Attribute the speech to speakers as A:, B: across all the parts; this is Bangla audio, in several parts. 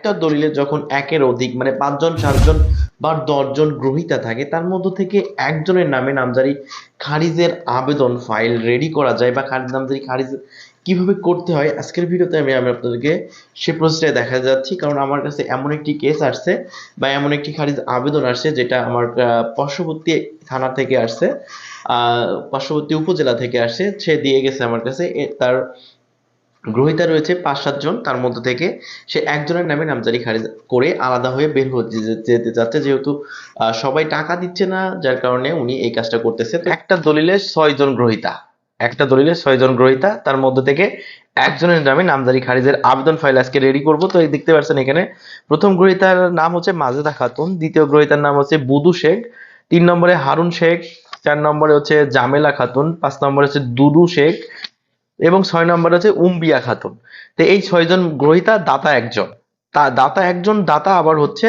A: একটা দলিলে যখন একের অধিক মানে পাঁচজন, সাতজন বা দশজন গ্রহীতা থাকে, তার মধ্য থেকে একজনের নামে নামজারি খারিজের আবেদন ফাইল রেডি করা যায় বা খারিজ, নামজারি খারিজ কীভাবে করতে হয়, আজকের ভিডিওতে আমি আমি আপনাদেরকে সে প্রসেসটা দেখা যাচ্ছি। কারণ আমার কাছে এমন একটি কেস আসছে বা এমন একটি খারিজ আবেদন আসছে যেটা আমার পার্শ্ববর্তী থানা থেকে আসছে পার্শ্ববর্তী উপজেলা থেকে আসছে। সে দিয়ে গেছে আমার কাছে। তার গ্রহীতা রয়েছে পাঁচ সাতজন তার মধ্যে থেকে সে একজনের নামে নামজারি খারিজ করে আলাদা হয়ে বের হতে যেতে চাচ্ছে যেহেতু সবাই টাকা দিচ্ছে না, যার কারণে উনি এই কাজটা করতেছে। একটা দলিলে ছয় জন গ্রহীতা। একটা দলিলে ছয় জন গ্রহীতা। তার মধ্যে থেকে একজনের নামে নামজারি খারিজের আবেদন ফাইল আজকে রেডি করব। তো দেখতে পাচ্ছেন এখানে প্রথম গ্রহীতার নাম হচ্ছে মাজেদা খাতুন। দ্বিতীয় গ্রহীতার নাম হচ্ছে বুদু শেখ। তিন নম্বরে হারুন শেখ। চার নম্বরে হচ্ছে জামেলা খাতুন। পাঁচ নম্বরে হচ্ছে দুদু শেখ। এবং ছয় নম্বর হচ্ছে উম্বিয়া খাতুন। তো এই ছয়জন গ্রহীতা দাতা একজন। তা দাতা একজন, দাতা আবার হচ্ছে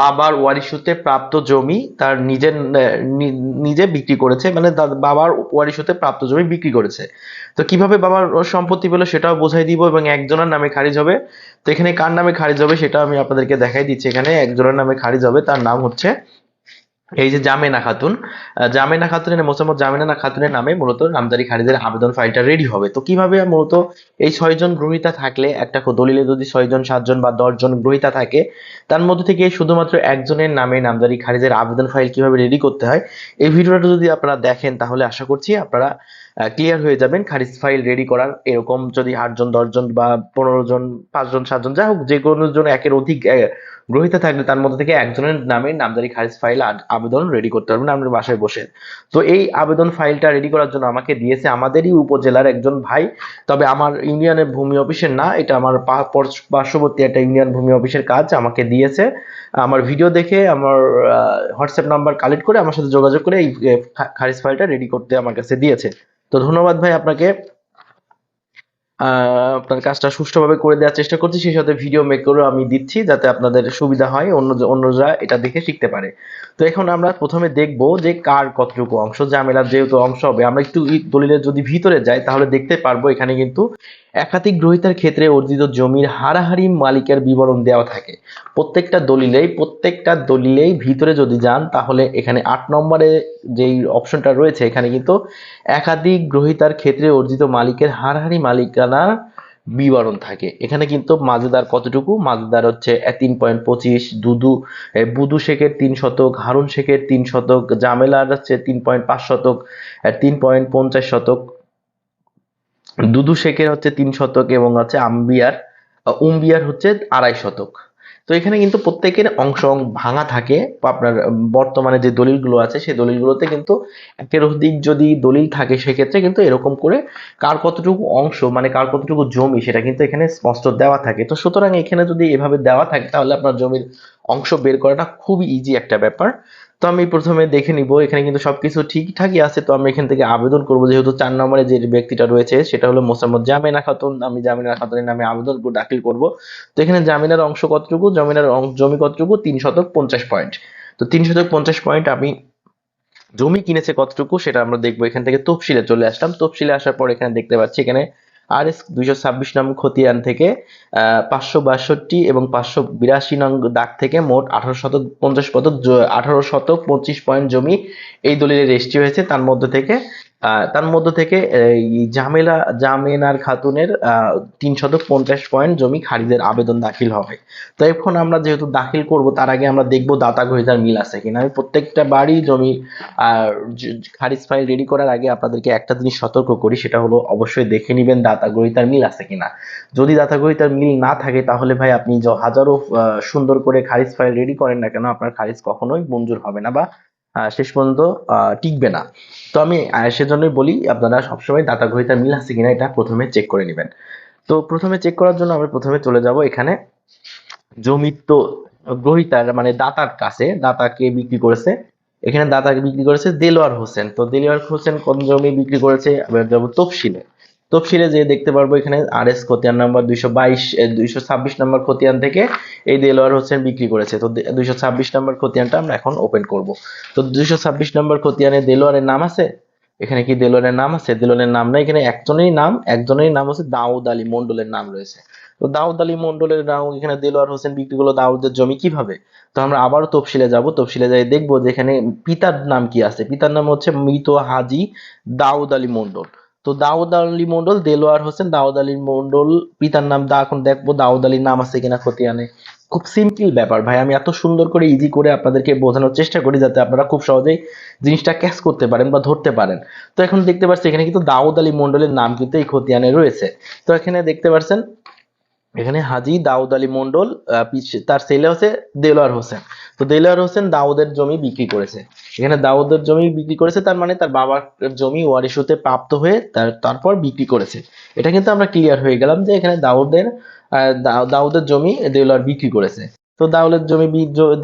A: বাবার ওয়ারিশতে প্রাপ্ত জমি তার নিজের নিজে বিক্রি করেছে মানে বাবার ওয়ারিশতে প্রাপ্ত জমি বিক্রি করেছে। তো কীভাবে বাবার সম্পত্তি পেল সেটাও বোঝাই দিব এবং একজনের নামে খারিজ হবে। তো এখানে কার নামে খারিজ হবে সেটা আমি আপনাদেরকে দেখাই দিচ্ছি এখানে। একজনের নামে খারিজ হবে, তার নাম হচ্ছে এই যে জামেনা খাতুন জামেনা খাতুনের, মোসাম্মদ জামেনা খাতুনের নামে মূলত নামজারি খারিজের আবেদন ফাইলটা রেডি হবে। তো কীভাবে মূলত এই ছয়জন গ্রহীতা থাকলে, একটা দলিলে যদি ছয়জন, সাতজন বা দশজন গ্রহীতা থাকে, তার মধ্যে থেকে শুধুমাত্র একজনের নামে নামজারি খারিজের আবেদন ফাইল কীভাবে রেডি করতে হয়, এই ভিডিওটা যদি আপনারা দেখেন, তাহলে আশা করছি আপনারা ক্লিয়ার হয়ে যাবেন খারিজ ফাইল রেডি করার এরকম যদি আটজন, দশজন বা পনেরো জন পাঁচজন, সাতজন যাই হোক, যে কোনো জন একের অধিক গ্রহীতা থাকলে তার মধ্যে থেকে একজনের নামে নামজারি খারিজ ফাইল আবেদন রেডি করতে পারবেন আপনার বাসায় বসে। তো এই আবেদন ফাইলটা রেডি করার জন্য আমাকে দিয়েছে আমাদেরই উপজেলার একজন ভাই। তবে আমার ইউনিয়নের ভূমি অফিসের না, এটা আমার পার্শ্ববর্তী একটা ইউনিয়ন ভূমি অফিসের কাজ আমাকে দিয়েছে। আমার ভিডিও দেখে আমার হোয়াটসঅ্যাপ নাম্বার কালেক্ট করে আমার সাথে যোগাযোগ করে এই খারিজ ফাইলটা রেডি করতে আমার কাছে দিয়েছে। তো ধন্যবাদ ভাই আপনাকে। আপনার কাজটা সুষ্ঠুভাবে করে দেওয়ার চেষ্টা করছি। সেই সাথে ভিডিও মেক করেও আমি দিচ্ছি যাতে আপনাদের সুবিধা হয়, অন্য অন্যরা এটা দেখে শিখতে পারে। তো এখন আমরা প্রথমে দেখব যে কার কতটুকু অংশ। ঝামেলার যেহেতু অংশ হবে, আমরা একটু দলিলের যদি ভিতরে যাই তাহলে দেখতে পারব এখানে কিন্তু একাধিক গ্রহীতার ক্ষেত্রে অর্জিত জমির হারাহারি মালিকের বিবরণ দেওয়া থাকে। প্রত্যেকটা দলিলেই প্রত্যেকটা দলিলেই ভিতরে যদি যান, তাহলে এখানে আট নম্বরে যেই অপশনটা রয়েছে, এখানে কিন্তু একাধিক গ্রহীতার ক্ষেত্রে অর্জিত মালিকের হারাহারি মালিকানার বিবরণ থাকে। এখানে কিন্তু মাজেদার কতটুকু? মাজেদার হচ্ছে তিন পয়েন্ট পঁচিশ, দুদু বুদু শেখের তিন শতক, হারুন শেখের তিন শতক, জামেলার হচ্ছে তিন পয়েন্ট পাঁচ শতক তিন পয়েন্ট পঞ্চাশ শতক দুদু শেখের হচ্ছে তিন শতক এবং হচ্ছে আম্বিয়ার উম্বিয়ার হচ্ছে আড়াই শতক। তো এখানে কিন্তু প্রত্যেকের অংশ ভাঙা থাকে। আপনার বর্তমানে যে দলিলগুলো আছে, সেই দলিলগুলোতে কিন্তু একের অধিক যদি দলিল থাকে, সেক্ষেত্রে কিন্তু এরকম করে কার কতটুকু অংশ মানে কার কতটুকু জমি, সেটা কিন্তু এখানে স্পষ্ট দেওয়া থাকে। তো সুতরাং এখানে যদি এভাবে দেওয়া থাকে, তাহলে আপনার জমির অংশ বের করাটা খুবই ইজি একটা ব্যাপার। তো আমি প্রথমে দেখে নিব, এখানে কিন্তু সবকিছু ঠিকঠাকই আছে, তো আমি এখান থেকে আবেদন করব। যেহেতু চার নম্বরে যে ব্যক্তিটা রয়েছে, সেটা হলো মোসাম্মদ জামিনা খাতুন আমি জামিনা খাতুনের নামে আবেদন দাখিল করব। তো এখানে জামিনার অংশ কতটুকু? জমিনার জমি কতটুকু? তিন শতক পঞ্চাশ পয়েন্ট। তো তিন শতক পঞ্চাশ পয়েন্ট আমি জমি কিনেছে কতটুকু, সেটা আমরা দেখব। এখান থেকে তফসিলে চলে আসলাম। তফসিলে আসার পর এখানে দেখতে পাচ্ছি, এখানে আর এস দুইশো ছাব্বিশ নং খতিয়ান থেকে পাঁচশো বাষট্টি এবং পাঁচশো বিরাশি নং দাগ থেকে মোট আঠারো শতক পঞ্চাশ পদক আঠারো শতক পঁচিশ পয়েন্ট জমি এই দলিলে রেজিস্ট্রি হয়েছে। তার মধ্যে থেকে তার মধ্যে থেকে এই জামেলা জামেনার খাতুনের আহ, তিন শতক পঞ্চাশ পয়েন্ট জমি খারিজের আবেদন দাখিল হবে। তো এখন আমরা যেহেতু দাখিল করব তার আগে আমরা দেখব দাতা গ্রহীতার মিল আছে কিনা। আমি প্রত্যেকটা বাড়ি জমি খারিজ ফাইল রেডি করার আগে আপনাদেরকে একটা জিনিস সতর্ক করি সেটা হলো অবশ্যই দেখে নেবেন দাতা গ্রহীতার মিল আছে কিনা। যদি দাতা গ্রহীতার মিল না থাকে তাহলে ভাই আপনি হাজারো সুন্দর করে খারিজ ফাইল রেডি করেন না কেন আপনার খারিজ কখনোই মঞ্জুর হবে না বা শেষ পর্যন্ত টিকবে না। তো আমি সেজন্যই বলি, আপনারা সবসময় দাতা গ্রহীতার মিল আছে কিনা এটা প্রথমে চেক করে নেবেন। তো প্রথমে চেক করার জন্য আমরা প্রথমে চলে যাব এখানে। জমির তো গ্রহীতার মানে দাতার কাছে, দাতাকে বিক্রি করেছে। এখানে দাতাকে বিক্রি করেছে দেলোয়ার হোসেন। তো দেলোয়ার হোসেন কোন জমি বিক্রি করেছে? তফসিলে তফসিলে যে দেখতে পারব এখানে আর এস খতিয়ান নাম্বার দুইশো বাইশ দুইশো ছাব্বিশ নম্বর খতিয়ান থেকে এই দেলোয়ার হোসেন বিক্রি করেছে। তো দুইশো ছাব্বিশ নম্বর খতিয়ানটা আমরা এখন ওপেন করব। তো দুইশো ছাব্বিশ নম্বর খতিয়ানে দেলোয়ারের নাম আছে? এখানে কি দেলোয়ারের নাম আছে? দেলোয়ারের নাম না, এখানে একজনেরই নাম একজনেরই নাম হচ্ছে দাউদ আলী মন্ডলের নাম রয়েছে। তো দাউদ আলী মন্ডলের নাম, এখানে দেলোয়ার হোসেন বিক্রি করল দাউদের জমি কীভাবে? তো আমরা আবারও তফসিলে যাব। তফসিলে যাই দেখব যে এখানে পিতার নাম কি আছে? পিতার নাম হচ্ছে মৃত হাজি দাউদ আলী মন্ডল তো দাউদ আলী মন্ডল, দেলোয়ার হোসেন, দাউদ আলী মন্ডল, পিতার নাম দা, এখন দেখব দাউদ আলীর নাম আছে কিনা খতিয়ানে খুব সিম্পল ব্যাপার ভাই, আমি এত সুন্দর করে ইজি করে আপনাদেরকে বোঝানোর চেষ্টা করি যাতে আপনারা খুব সহজেই জিনিসটা ক্যাচ করতে পারেন বা ধরতে পারেন। তো এখন দেখতে পাচ্ছি এখানে কিন্তু দাউদ আলী মন্ডলের নাম কিন্তু এই খতিয়ানে রয়েছে। তো এখানে দেখতে পাচ্ছেন, এখানে হাজি দাউদ আলী মন্ডল তার ছেলে হচ্ছে দেলোয়ার হোসেন। তো দেলোয়ার হোসেন দাউদের জমি বিক্রি করেছে। এখানে দাউদের জমি বিক্রি করেছে, তার মানে তার বাবার জমি ওয়ারিশতে প্রাপ্ত হয়ে তার, তারপর বিক্রি করেছে। এটা কিন্তু আমরা ক্লিয়ার হয়ে গেলাম যে এখানে দাউদের দাউদের জমি দেলোয়ার বিক্রি করেছে। তো দাউলের জমি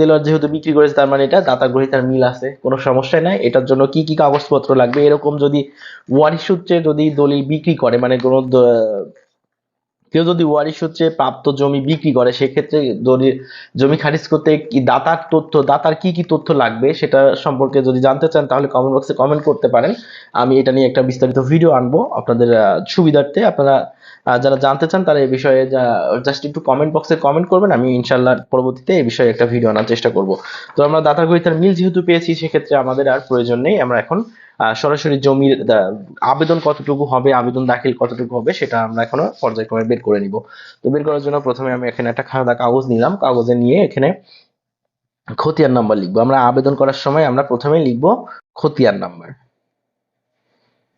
A: দেলোয়ার যেহেতু বিক্রি করেছে, তার মানে এটা দাতা গ্রহিতার মিল আছে, কোনো সমস্যা নাই। এটার জন্য কি কি কাগজপত্র লাগবে? এরকম যদি ওয়ারিশ সূত্রে যদি দলিল বিক্রি করে মানে কোনো কেউ যদি ওয়ারিশ হচ্ছে প্রাপ্ত জমি বিক্রি করে, সেক্ষেত্রে জমি খারিজ করতে কি দাতার তথ্য, দাতার কি কি তথ্য লাগবে সেটা সম্পর্কে যদি জানতে চান তাহলে কমেন্ট বক্সে কমেন্ট করতে পারেন। আমি এটা নিয়ে একটা বিস্তারিত ভিডিও আনব। আপনাদের সুবিধার্থে আপনারা আহ, যারা জানতে চান তারা এই বিষয়ে জাস্ট একটু কমেন্ট বক্সে কমেন্ট করবেন আমি ইনশাল্লাহ পরবর্তীতে এই বিষয়ে একটা ভিডিও আনার চেষ্টা করব। তো আমরা দাতা গ্রহিতার মিল যেহেতু পেয়েছি সেক্ষেত্রে আমাদের আর প্রয়োজন নেই। আমরা এখন সরাসরি জমির আবেদন কতটুকু হবে আবেদন দাখিল কতটুকু হবে সেটা আমরা এখনও পর্যায়ক্রমে বের করে নিব। তো বের করার জন্য প্রথমে আমি এখানে একটা খাতা কাগজ নিলাম। কাগজে নিয়ে এখানে খতিয়ান নাম্বার লিখব। আমরা আবেদন করার সময় আমরা প্রথমে লিখব খতিয়ান নাম্বার।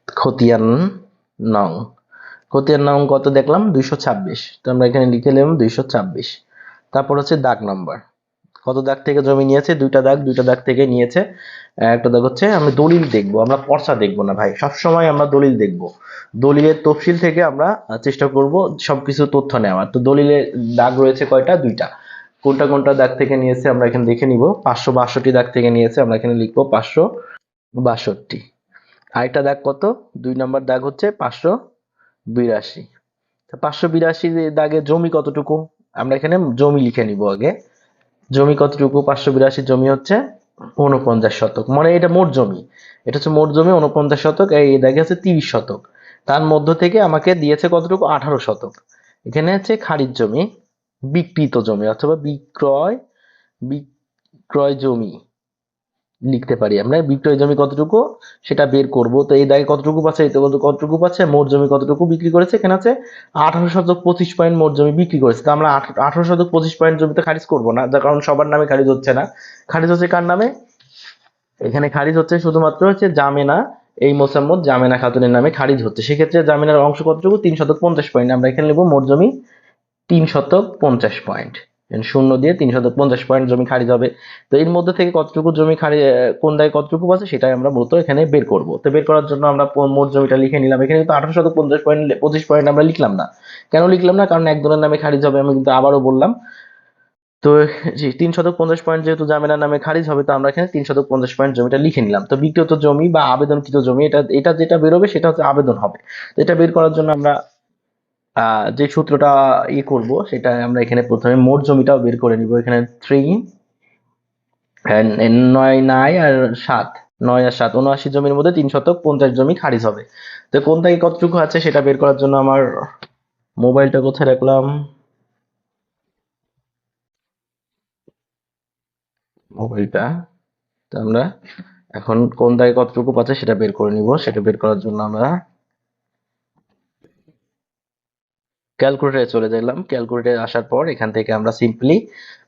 A: খতিয়ান নং। খতিয়ান নাম কত দেখলাম? দুইশো ছাব্বিশ। তো আমরা এখানে লিখে নিলাম দুইশো ছাব্বিশ। তারপর হচ্ছে দাগ নাম্বার। কত দাগ থেকে জমি নিয়েছে? দুইটা দাগ দুইটা দাগ থেকে নিয়েছে। একটা দাগ হচ্ছে আমি দলিল দেখব, আমরা পর্চা দেখব না ভাই। সবসময় আমরা দলিল দেখব। দলিলের তফসিল থেকে আমরা চেষ্টা করব সবকিছু তথ্য নেওয়ার। তো দলিলের দাগ রয়েছে কয়টা? দুইটা। কোনটা কোনটা দাগ থেকে নিয়েছে আমরা এখানে দেখে নিব। পাঁচশো বাষট্টি দাগ থেকে নিয়েছে, আমরা এখানে লিখব পাঁচশো বাষট্টি। আরেকটা দাগ কত? দুই নম্বর দাগ হচ্ছে পাঁচশো বিরাশি। পাঁচশো বিরাশি দাগে জমি কতটুকু? আমরা এখানে জমি লিখে নিব আগে। জমি কতটুকু? পাঁচশো বিরাশি জমি হচ্ছে উনপঞ্চাশ শতক। মানে এটা মোট জমি। এটা হচ্ছে মোট জমি উনপঞ্চাশ শতক, এই দাগে হচ্ছে তিরিশ শতক। তার মধ্য থেকে আমাকে দিয়েছে কতটুকু? আঠারো শতক। এখানে হচ্ছে খারিজ জমি বিকৃত জমি অথবা বিক্রয় বিক্রয় জমি। লিখতে পারি। আমরা বিক্রয় জমি কতটুকু সেটা বের করব। তো এই দাগে কতটুকু পাচ্ছে, এই তো কতটুকু পাচ্ছে, মোট জমি কতটুকু বিক্রি করেছে? এখানে আছে আঠারো শতক পঁচিশ পয়েন্ট মোট জমি বিক্রি করেছে। তো আমরা আঠারো শতক পঁচিশ পয়েন্ট জমিতে খারিজ করব না। যার কারণ সবার নামে খারিজ হচ্ছে না। খারিজ হচ্ছে কার নামে? এখানে খারিজ হচ্ছে শুধুমাত্র হচ্ছে জামেনা, এই মোসাম্মদ জামেনা খাতুনের নামে খারিজ হচ্ছে। সেক্ষেত্রে জামিনার অংশ কতটুকু? তিন শতক পঞ্চাশ পয়েন্ট। আমরা এখানে নেব মোট জমি তিন শতক পঞ্চাশ পয়েন্ট। শূন্য দিয়ে তিন শতক পঞ্চাশ পয়েন্ট জমি খারিজ হবে। তো এর মধ্যে থেকে কতটুকু জমি খারি কোন দায় কতটুকু আছে সেটাই আমরা মূলত এখানে বের করব। তো বের করার জন্য আমরা মোট জমিটা লিখে নিলাম। এখানে কিন্তু আঠারো শতক পঞ্চাশ পয়েন্ট পঁচিশ পয়েন্ট আমরা লিখলাম না। কেন লিখলাম না? কারণ একজনের নামে খারিজ হবে আমি কিন্তু আবারও বললাম। তো জি তিন শতক পঞ্চাশ পয়েন্ট যেহেতু জামিনার নামে খারিজ হবে, তো আমরা এখানে তিন শতক পঞ্চাশ পয়েন্ট জমিটা লিখে নিলাম। তো বিক্রিত জমি বা আবেদনকৃত জমি, এটা এটা যেটা বেরোবে সেটা হচ্ছে আবেদন হবে। তো এটা বের করার জন্য আমরা যে সূত্রটা ই করব, সেটা আমরা এখানে প্রথমে মোট জমিটাও বের করে নিব। এখানে থ্রি নয় নয় আর সাত। নয় আর সাত, উনআশি জমির মধ্যে তিন শতক পঞ্চাশ জমি খারিজ হবে। তো কোন থেকে কতটুকু আছে সেটা বের করার জন্য আমার মোবাইলটা কোথায় রাখলাম? মোবাইলটা। তো আমরা এখন কোন দাগে কতটুকু পাচ্ছে সেটা বের করে নিব। সেটা বের করার জন্য আমরা ক্যালকুলেটরে চলে গেলাম। ক্যালকুলেটরে আসার পর এখান থেকে আমরা সিম্পলি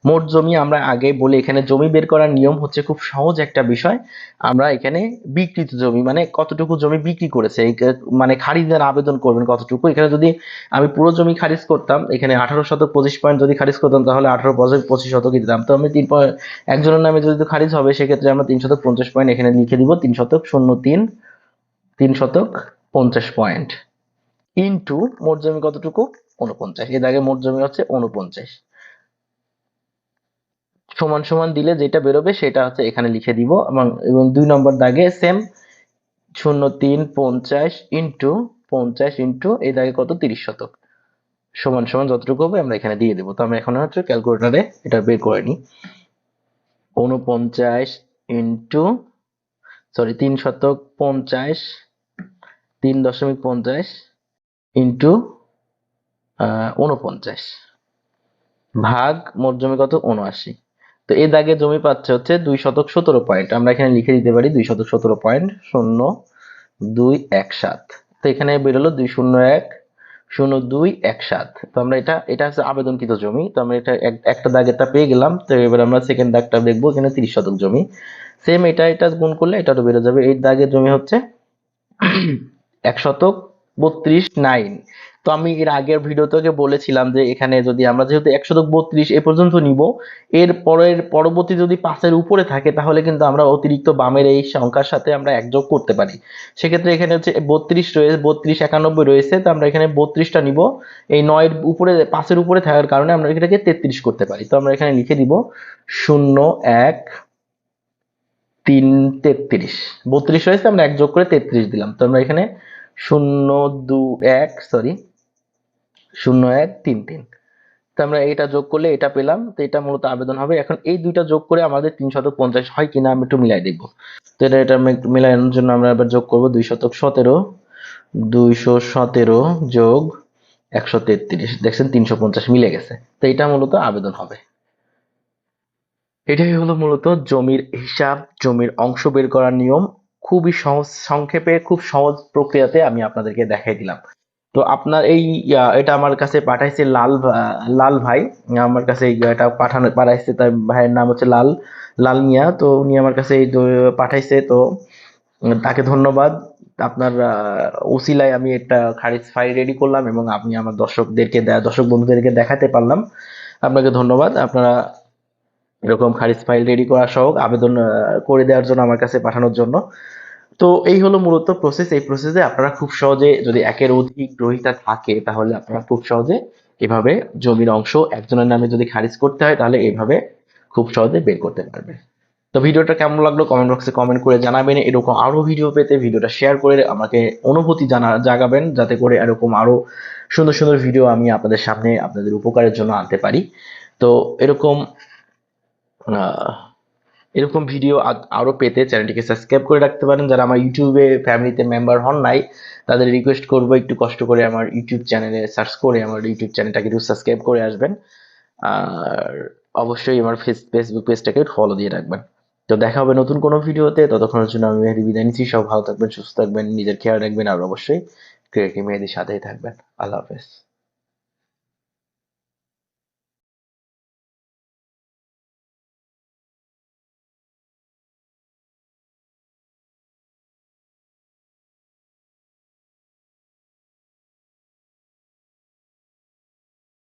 A: মোট জমি আমরা আগে বলি, এখানে জমি বের করার নিয়ম হচ্ছে খুব সহজ একটা বিষয়। আমরা এখানে বিক্রিত জমি মানে কতটুকু জমি বিক্রি করেছে মানে খারিজের আবেদন করবেন কতটুকু। এখানে যদি আমি পুরো জমি খারিজ করতাম, এখানে আঠারো শতক, পঁচিশ পয়েন্ট যদি খারিজ করতাম, তাহলে আঠারো পঁচিশ পঁচিশ শতকই দিতাম তো আমি তিন পয়েন্ট, একজনের নামে যদি খারিজ হবে, সেক্ষেত্রে আমরা তিন শতক, পঞ্চাশ পয়েন্ট এখানে লিখে দিব, তিন শতক, শূন্য তিন তিন শতক, পঞ্চাশ পয়েন্ট ইন্টু মোট জমি কতটুকু? উনপঞ্চাশ এর আগে মোট জমি হচ্ছে উনপঞ্চাশ সমান সমান দিলে যেটা বেরোবে সেটা হচ্ছে এখানে লিখে দিব এবং এবং দুই নম্বর দাগে সেম শূন্য তিন পঞ্চাশ ইন্টু পঞ্চাশ ইন্টু এই দাগে কত? তিরিশ শতক। সমান সমান যতটুকু হবে আমরা এখানে দিয়ে দেবো। তো আমরা এখন হচ্ছে ক্যালকুলেটারে এটা বের করে নিই। উনপঞ্চাশ ইন্টু সরি তিন শতক পঞ্চাশ, তিন দশমিক পঞ্চাশ ইন্টু উনপঞ্চাশ ভাগ মোট জমি কত? উনআশি তো এই দাগে জমি পাচ্ছে হচ্ছে দুই শতক সতেরো পয়েন্ট আমরা এখানে লিখে দিতে পারি দুই শতক সতেরো পয়েন্ট শূন্য দুই এক সাত। তো এখানে বেরোলো দুই শূন্য এক, শূন্য দুই এক সাত। তো আমরা এটা এটা হচ্ছে আবেদনকৃত জমি। তো আমরা এটা এক- একটা দাগেরটা পেয়ে গেলাম। তো এবার আমরা সেকেন্ড দাগটা দেখব, এখানে তিরিশ শতক জমি। সেম এটা এটা গুণ করলে এটাও বেরো যাবে। এই দাগের জমি হচ্ছে এক শতক বত্রিশ নাইন। তো আমি এর আগের ভিডিওতে বলেছিলাম যে এখানে যদি আমরা যেহেতু এক শতক বত্রিশ এ পর্যন্ত নিব, এর পরের পরবর্তী যদি পাঁচের উপরে থাকে, তাহলে কিন্তু আমরা অতিরিক্ত বামের এই সংখ্যার সাথে আমরা একযোগ করতে পারি। সেক্ষেত্রে এখানে হচ্ছে বত্রিশ রয়েছে, বত্রিশ একানব্বই রয়েছে, তো আমরা এখানে বত্রিশটা নিব। এই নয়ের উপরে, পাঁচের উপরে থাকার কারণে আমরা এটাকে তেত্রিশ করতে পারি। তো আমরা এখানে লিখে দিব শূন্য এক তিন তেত্রিশ। বত্রিশ রয়েছে, আমরা এক যোগ করে তেত্রিশ দিলাম। তো আমরা এখানে শূন্য দু এক সরি শূন্য এক, তিন তিন। তো আমরা এটা যোগ করলে এটা পেলাম, তো এটা মূলত আবেদন হবে। এখন এই দুইটা যোগ করে আমাদের তিন শতক পঞ্চাশ হয় কিনা আমি একটু মিলাই দেখব। তো এটা এটা মিলানোর জন্য আমরা এবার যোগ করব দুই শতক সতেরো, দুইশো সতেরো যোগ একশো তেত্রিশ। দেখছেন তিনশো পঞ্চাশ মিলে গেছে। তো এটা মূলত আবেদন হবে। এটাই হলো মূলত জমির হিসাব, জমির অংশ বের করার নিয়ম খুবই সহজ সংক্ষেপে খুব সহজ প্রক্রিয়াতে আমি আপনাদেরকে দেখাই দিলাম। তো আপনার এই এটা আমার কাছে পাঠাইছে লাল লাল ভাই। আমার কাছে এটা পাঠানো পাঠাইছে তার ভাইয়ের নাম হচ্ছে লাল লাল মিয়া। তো উনি আমার কাছে এই পাঠাইছে। তো তাকে ধন্যবাদ। আপনার আহ, উসিলায় আমি একটা খারিজ ফাইল রেডি করলাম এবং আপনি আমার দর্শকদেরকে দর্শক বন্ধুদেরকে দেখাতে পারলাম। আপনাকে ধন্যবাদ। আপনারা এরকম খারিজ ফাইল রেডি করা সহ আবেদন করে দেওয়ার জন্য আমার কাছে পাঠানোর জন্য। তো এই হলো মূলত প্রসেস এই প্রসেসে আপনারা খুব সহজে যদি একের অধিক গ্রহিতা থাকে, তাহলে আপনারা খুব সহজে এভাবে জমির অংশ একজনের নামে যদি খারিজ করতে হয়, তাহলে এভাবে খুব সহজে বের করতে পারবে। তো ভিডিওটা কেমন লাগল কমেন্ট বক্সে কমেন্ট করে জানাবেন। এরকম আরও ভিডিও পেতে ভিডিওটা শেয়ার করে আমাকে অনুভূতি জানা, জাগাবেন, যাতে করে এরকম আরও সুন্দর সুন্দর ভিডিও আমি আপনাদের সামনে, আপনাদের উপকারের জন্য আনতে পারি। তো এরকম এরকম ভিডিও আরও পেতে চ্যানেলটিকে সাবস্ক্রাইব করে রাখতে পারেন। যারা আমার ইউটিউবে ফ্যামিলিতে মেম্বার হন নাই, তাদের রিকোয়েস্ট করব, একটু কষ্ট করে আমার ইউটিউব চ্যানেলে সার্চ করে আমার ইউটিউব চ্যানেলটাকে একটু সাবস্ক্রাইব করে আসবেন। আর অবশ্যই আমার ফেস ফেসবুক পেজটাকে ফলো দিয়ে রাখবেন। তো দেখা হবে নতুন কোনো ভিডিওতে ততক্ষণের জন্য আমি মেহেদি বিদায় নিচ্ছি। সব ভালো থাকবেন, সুস্থ থাকবেন, নিজের খেয়াল রাখবেন, আর অবশ্যই ক্রিয়েটিভ মেহেদির সাথেই থাকবেন। আল্লাহ হাফেজ।